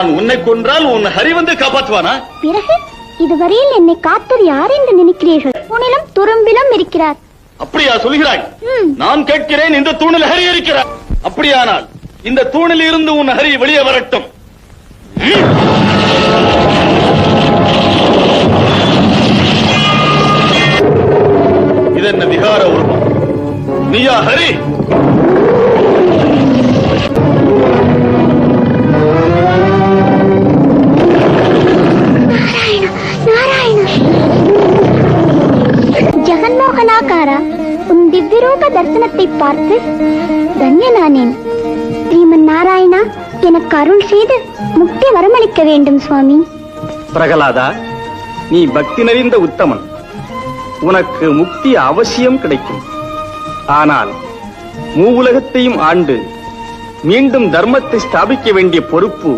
நான் உன்னை கொன்றால் உன் ஹரி வந்து காப்பாற்றுவானா? பிறகு இதுவரையில் என்னை காத்தது யார் என்று நினைக்கிறீர்கள்? தூணிலும் துரும்பிலும் இருக்கிறார். அப்படியா சொல்கிறாய். நான் கேட்கிறேன் இந்த தூணில் ஹரி இருக்கிறார். அப்படியானால் இந்த தூணில் இருந்து உன் ஹரி வெளியே வரட்டும். இதென்ன விகார உருவம்? நீயா ஹரி? ஜெகன்மோகனாகாரா உன் திவ்யரூப தரிசனத்தை பார்த்து தன்யனானேன் ஸ்ரீமன் நாராயணா எனக்கு அருள் செய்து முக்தி வரமளிக்க வேண்டும் சுவாமி. பிரகலாதா நீ பக்தி நிறைந்த உத்தமன். உனக்கு முக்தி அவசியம் கிடைக்கும். ஆனால் மூவுலகத்தையும் ஆண்டு மீண்டும் தர்மத்தை ஸ்தாபிக்க வேண்டிய பொறுப்பு